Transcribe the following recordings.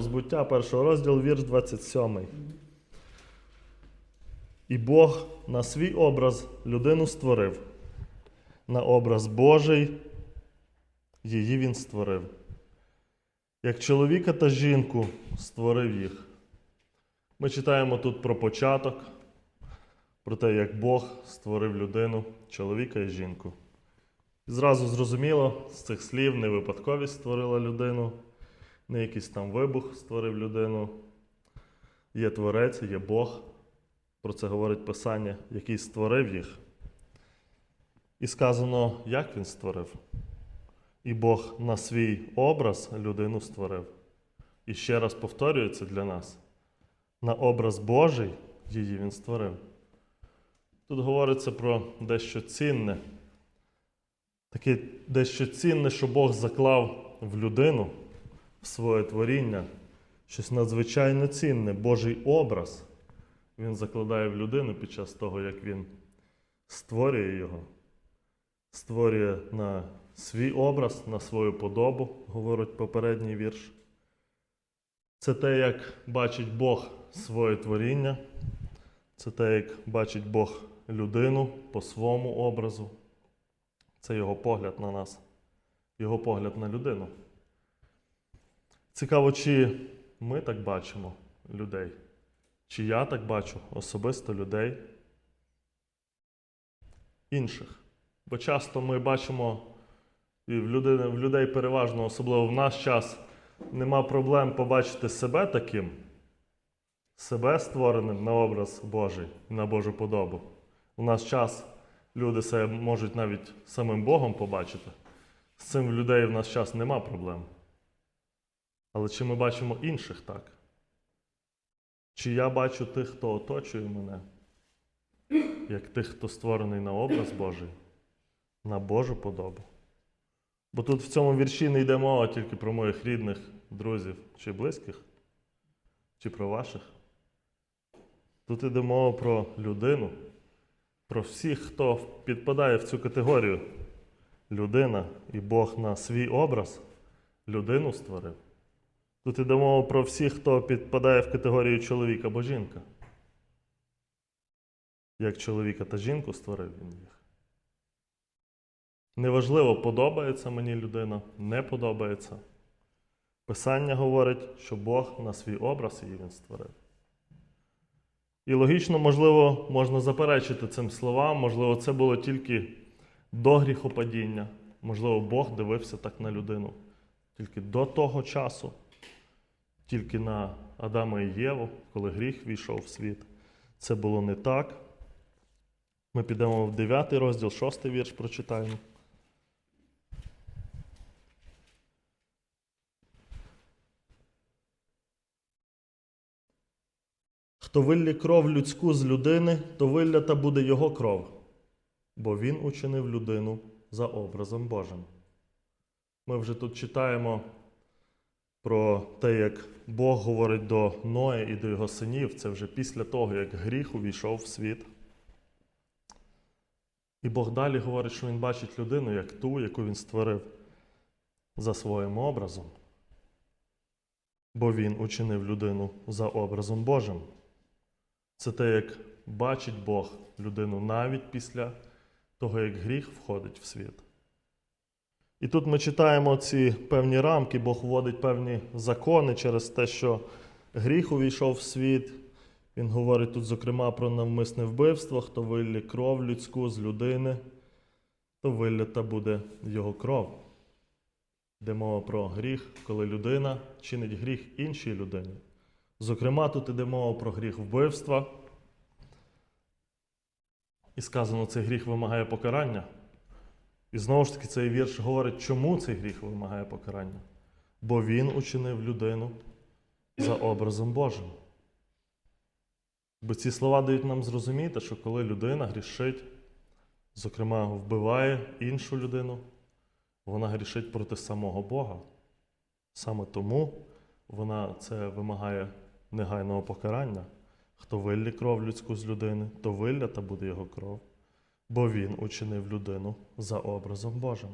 Збуття, першого розділ, вірш 27. І Бог на свій образ людину створив. На образ Божий її він створив. Як чоловіка та жінку створив їх. Ми читаємо тут про початок, про те, як Бог створив людину, чоловіка і жінку. І зразу зрозуміло, з цих слів не випадковість створила людину, не якийсь там вибух створив людину. Є Творець, є Бог. Про це говорить Писання, який створив їх. І сказано, як він створив. І Бог на свій образ людину створив. І ще раз повторюється для нас: на образ Божий її він створив. Тут говориться про дещо цінне. Таке дещо цінне, що Бог заклав в людину, в своє творіння, щось надзвичайно цінне, Божий образ. Він закладає в людину під час того, як він створює його, створює на свій образ, на свою подобу, говорить попередній вірш. Це те, як бачить Бог своє творіння, це те, як бачить Бог людину по своєму образу. Це його погляд на нас, його погляд на людину. Цікаво, чи ми так бачимо людей, чи я так бачу особисто людей інших. Бо часто ми бачимо, і в людей, в людей переважно, особливо в наш час, нема проблем побачити себе таким, себе створеним на образ Божий, на Божу подобу. У наш час люди себе можуть навіть самим Богом побачити. З цим в людей в наш час нема проблем. Але чи ми бачимо інших так? Чи я бачу тих, хто оточує мене, як тих, хто створений на образ Божий, на Божу подобу? Бо тут в цьому вірші не йде мова тільки про моїх рідних, друзів чи близьких, чи про ваших. Тут йде мова про людину, про всіх, хто підпадає в цю категорію. Людина і Бог на свій образ людину створив. Тут йде мова про всіх, хто підпадає в категорію чоловік або жінка. Як чоловіка та жінку створив він їх. Неважливо, подобається мені людина, не подобається. Писання говорить, що Бог на свій образ її він створив. І логічно, можливо, можна заперечити цим словам, можливо, це було тільки до гріхопадіння. Можливо, Бог дивився так на людину. Тільки до того часу, тільки на Адама і Єву, коли гріх війшов в світ. Це було не так. Ми підемо в 9 розділ, 6 вірш прочитаємо. Хто виллє кров людську з людини, то виллята буде його кров, бо він учинив людину за образом Божим. Ми вже тут читаємо про те, як Бог говорить до Ноя і до його синів. Це вже після того, як гріх увійшов в світ. І Бог далі говорить, що він бачить людину як ту, яку він створив за своїм образом. Бо він учинив людину за образом Божим. Це те, як бачить Бог людину навіть після того, як гріх входить в світ. І тут ми читаємо ці певні рамки, Бог вводить певні закони через те, що гріх увійшов в світ. Він говорить тут, зокрема, про навмисне вбивство, хто виллє кров людську з людини, то виллята буде його кров. Йде мова про гріх, коли людина чинить гріх іншій людині. Зокрема, тут іде мова про гріх вбивства. І сказано, цей гріх вимагає покарання. І знову ж таки, цей вірш говорить, чому цей гріх вимагає покарання. Бо він учинив людину за образом Божим. Бо ці слова дають нам зрозуміти, що коли людина грішить, зокрема, вбиває іншу людину, вона грішить проти самого Бога. Саме тому вона це вимагає негайного покарання. Хто виллє кров людську з людини, то виллята буде його кров, бо він учинив людину за образом Божим.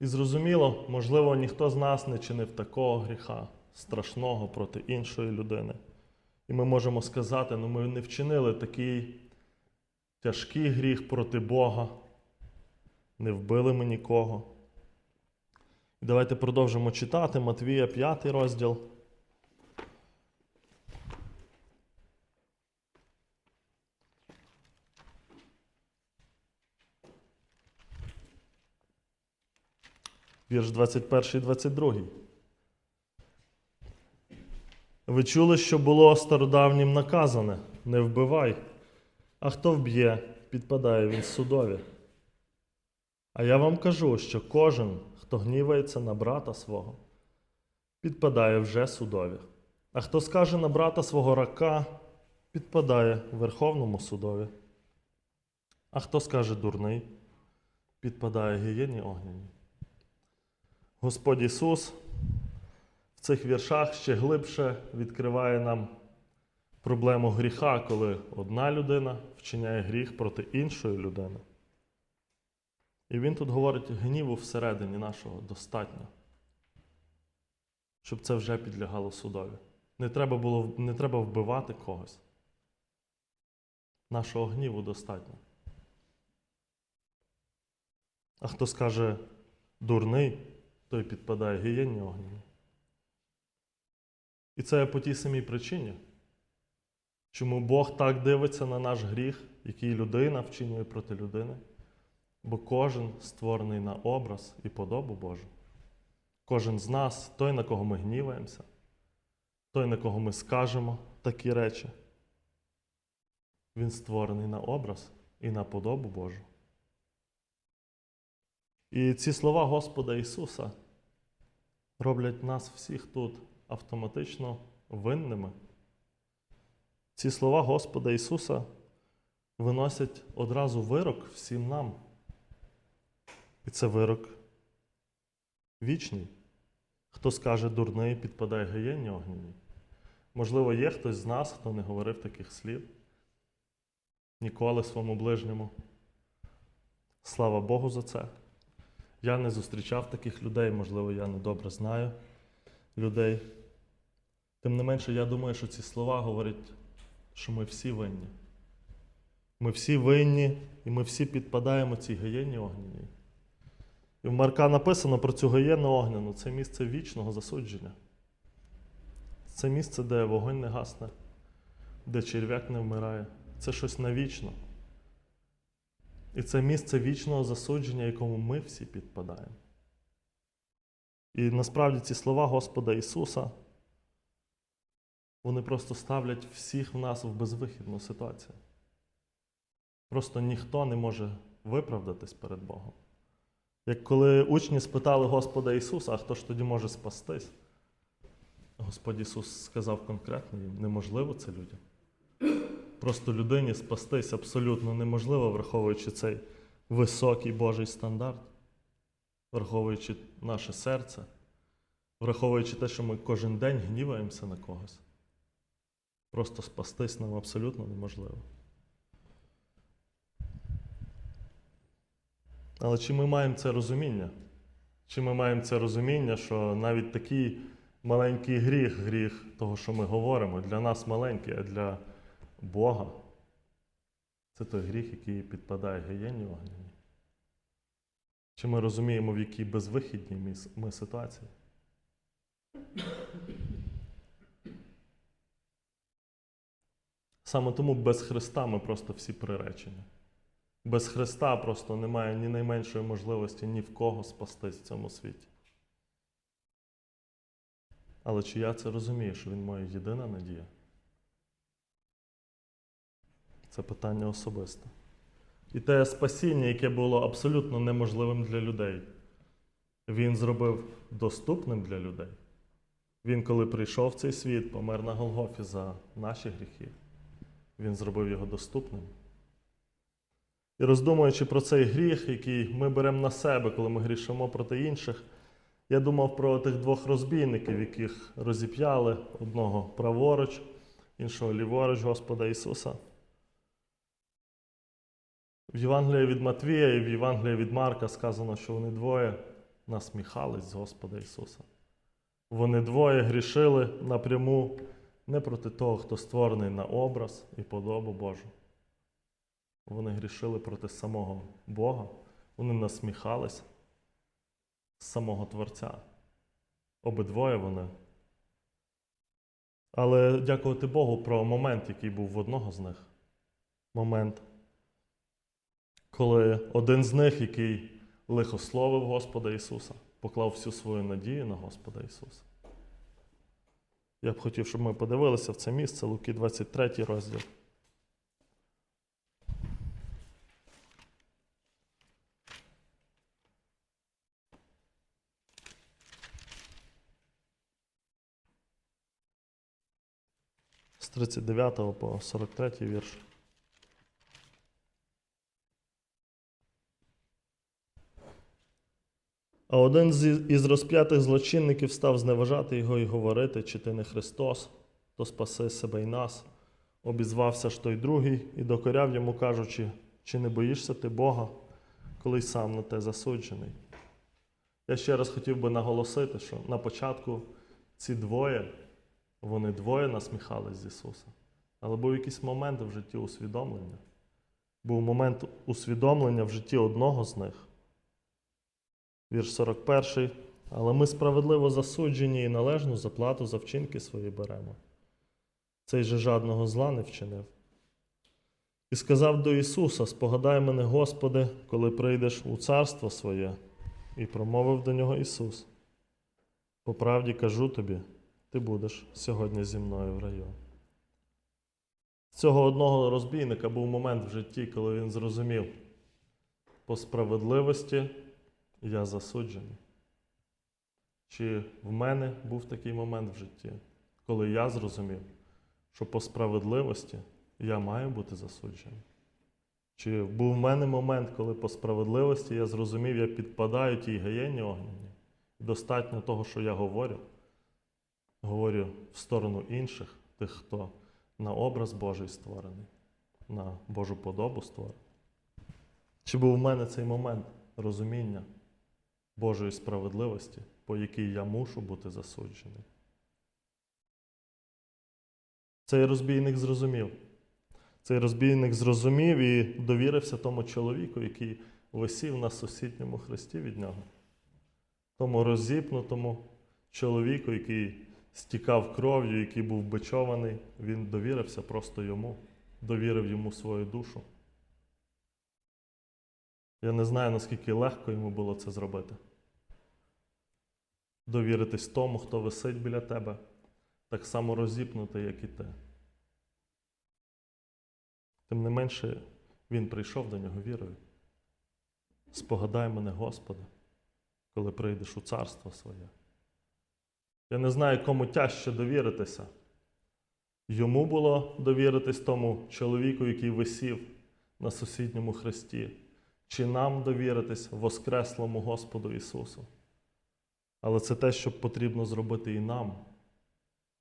І зрозуміло, можливо, ніхто з нас не чинив такого гріха страшного проти іншої людини. І ми можемо сказати, ну ми не вчинили такий тяжкий гріх проти Бога, не вбили ми нікого. І давайте продовжимо читати Матвія 5 розділ. Вірш 21 і 22. Ви чули, що було стародавнім наказане не вбивай, а хто вб'є, підпадає він судові. А я вам кажу, що кожен, хто гнівається на брата свого, підпадає вже судові. А хто скаже на брата свого рака, підпадає Верховному судові. А хто скаже дурний, підпадає гієні огняній. Господь Ісус в цих віршах ще глибше відкриває нам проблему гріха, коли одна людина вчиняє гріх проти іншої людини. І він тут говорить, гніву всередині нашого достатньо, щоб це вже підлягало судові. Не треба, було, не треба вбивати когось. Нашого гніву достатньо. А хто скаже дурний, той підпадає гієнні огняні. І це по тій самій причині, чому Бог так дивиться на наш гріх, який людина вчинює проти людини. Бо кожен створений на образ і подобу Божу. Кожен з нас, той, на кого ми гніваємося, той, на кого ми скажемо такі речі, він створений на образ і на подобу Божу. І ці слова Господа Ісуса роблять нас всіх тут автоматично винними. Ці слова Господа Ісуса виносять одразу вирок всім нам. І це вирок вічний. Хто скаже дурний, підпадає гаєнні огняні. Можливо, є хтось з нас, хто не говорив таких слів ніколи своєму ближньому. Слава Богу за це. Я не зустрічав таких людей, можливо, я не добре знаю людей. Тим не менше, я думаю, що ці слова говорять, що ми всі винні. Ми всі винні, і ми всі підпадаємо цій гаєнні огняній. І в Марка написано про цю гаєнну огняну це місце вічного засудження. Це місце, де вогонь не гасне, де черв'як не вмирає. Це щось навічно. І це місце вічного засудження, якому ми всі підпадаємо. І насправді ці слова Господа Ісуса, вони просто ставлять всіх в нас в безвихідну ситуацію. Просто ніхто не може виправдатись перед Богом. Як коли учні спитали Господа Ісуса, а хто ж тоді може спастись? Господь Ісус сказав конкретно їм, неможливо це людям. Просто людині спастись абсолютно неможливо, враховуючи цей високий Божий стандарт, враховуючи наше серце, враховуючи те, що ми кожен день гніваємося на когось. Просто спастись нам абсолютно неможливо. Але чи ми маємо це розуміння? Чи ми маємо це розуміння, що навіть такий маленький гріх, гріх того, що ми говоримо, для нас маленький, а для Бога це той гріх, який підпадає гієнні огняні? Чи ми розуміємо, в якій безвихідній ми ситуації? Саме тому без Христа ми просто всі приречені. Без Христа просто немає ні найменшої можливості ні в кого спастись в цьому світі. Але чи я це розумію, що Він моя єдина надія? Це питання особисте. І те спасіння, яке було абсолютно неможливим для людей, він зробив доступним для людей. Він, коли прийшов в цей світ, помер на Голгофі за наші гріхи. Він зробив його доступним. І роздумуючи про цей гріх, який ми беремо на себе, коли ми грішимо проти інших, я думав про тих двох розбійників, яких розіп'яли одного праворуч, іншого ліворуч Господа Ісуса. В Євангелії від Матвія і в Євангелії від Марка сказано, що вони двоє насміхались з Господа Ісуса. Вони двоє грішили напряму не проти того, хто створений на образ і подобу Божу. Вони грішили проти самого Бога, вони насміхались з самого Творця. Обидвоє вони. Але дякувати Богу про момент, який був в одного з них. Момент, коли один з них, який лихословив Господа Ісуса, поклав всю свою надію на Господа Ісуса. Я б хотів, щоб ми подивилися в це місце, Луки 23 розділ. З 39 по 43 вірш. А один із розп'ятих злочинників став зневажати його і говорити, чи ти не Христос, то спаси себе й нас. Обізвався ж той другий і докоряв йому, кажучи, чи не боїшся ти Бога, коли й сам на те засуджений. Я ще раз хотів би наголосити, що на початку ці двоє, вони двоє насміхались з Ісуса. Але був якийсь момент в житті усвідомлення. Був момент усвідомлення в житті одного з них. Вірш 41. Але ми справедливо засуджені і належну заплату за вчинки свої беремо. Цей же жадного зла не вчинив. І сказав до Ісуса: Спогадай мене, Господи, коли прийдеш у царство своє, і промовив до нього Ісус. По правді кажу тобі, ти будеш сьогодні зі мною в раю. З цього одного розбійника був момент в житті, коли він зрозумів, по справедливості я засуджений. Чи в мене був такий момент в житті, коли я зрозумів, що по справедливості я маю бути засуджений? Чи був в мене момент, коли по справедливості я зрозумів, я підпадаю тій гаєнні огненні? Достатньо того, що я говорю, говорю в сторону інших, тих, хто на образ Божий створений, на Божу подобу створений. Чи був в мене цей момент розуміння Божої справедливості, по якій я мушу бути засуджений? Цей розбійник зрозумів. Цей розбійник зрозумів і довірився тому чоловіку, який висів на сусідньому хресті від нього. Тому розіпнутому чоловіку, який стікав кров'ю, який був бичований, він довірився просто йому, довірив йому свою душу. Я не знаю, наскільки легко йому було це зробити. Довіритись тому, хто висить біля тебе, так само розіпнутий, як і ти. Тим не менше, він прийшов до нього вірою. Спогадай мене, Господи, коли прийдеш у царство своє. Я не знаю, кому тяжче довіритися. Йому було довіритись тому чоловіку, який висів на сусідньому хресті, чи нам довіритись Воскреслому Господу Ісусу. Але це те, що потрібно зробити і нам,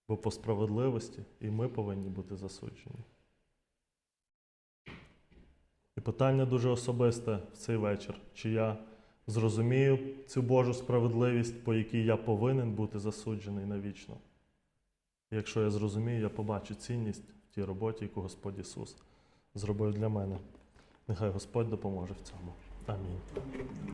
бо по справедливості і ми повинні бути засуджені. І питання дуже особисте в цей вечір, чи я зрозумію цю Божу справедливість, по якій я повинен бути засуджений навічно. І якщо я зрозумію, я побачу цінність в тій роботі, яку Господь Ісус зробив для мене. Нехай Господь допоможе в цьому. Амінь.